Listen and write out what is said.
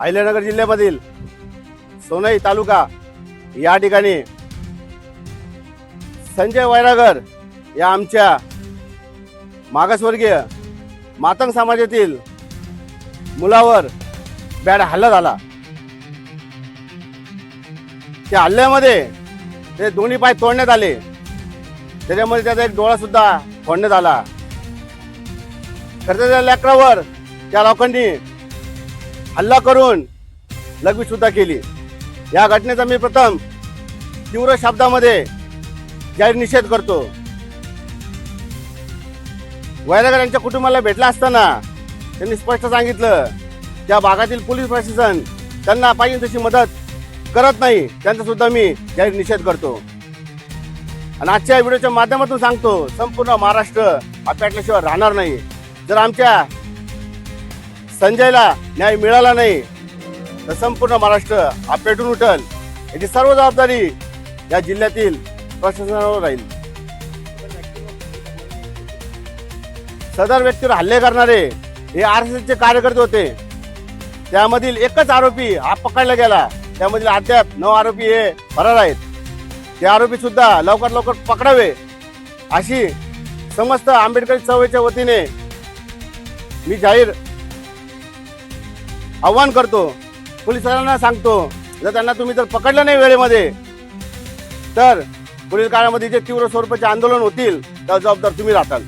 अहिल्यानगर जिल्ह्यामधील सोनई तालुका या ठिकाणी संजय वैरागर या आमच्या मागासवर्गीय मातंग समाजातील मुलावर बॅड हल्ला झाला. त्या हल्ल्यामध्ये ते दोन्ही पाय तोडण्यात आले. त्याच्यामध्ये त्याचा एक डोळा सुद्धा फोडण्यात आला. तर त्या लेकरावर त्या लोकांनी हल्ला करून लघवी सुद्धा केली. या घटनेचा मी प्रथम तीव्र शब्दामध्ये जाहीर निषेध करतो. वैरागर यांच्या कुटुंबाला भेटला असताना त्यांनी स्पष्ट सांगितलं त्या भागातील पोलीस प्रशासन त्यांना पाहिजे तशी मदत करत नाही त्यांचा सुद्धा मी जाहीर निषेध करतो. आणि आजच्या व्हिडिओच्या माध्यमातून सांगतो संपूर्ण महाराष्ट्र आपल्याशिवाय राहणार नाही. जर आमच्या संजयला न्याय मिळाला नाही तर संपूर्ण महाराष्ट्र हा पेटून उठल. याची सर्व जबाबदारी या जिल्ह्यातील प्रशासनावर राहील. सदर व्यक्तीवर हल्ले करणारे हे आर एस एसचे कार्यकर्ते होते. त्यामधील एकच आरोपी हा पकडला गेला. त्यामधील अद्याप नऊ आरोपी हे फरार आहेत. ते आरोपी सुद्धा लवकर लवकर पकडावे अशी समस्त आंबेडकर चळवळीच्या वतीने मी जाहीर आव्हान करतो. पोलिसांना सांगतो. जर त्यांना तुम्ही जर पकडलं नाही वेळेमध्ये तर पुढील काळामध्ये जे तीव्र स्वरूपाचे आंदोलन होतील त्या जबाबदार तुम्ही राहताल.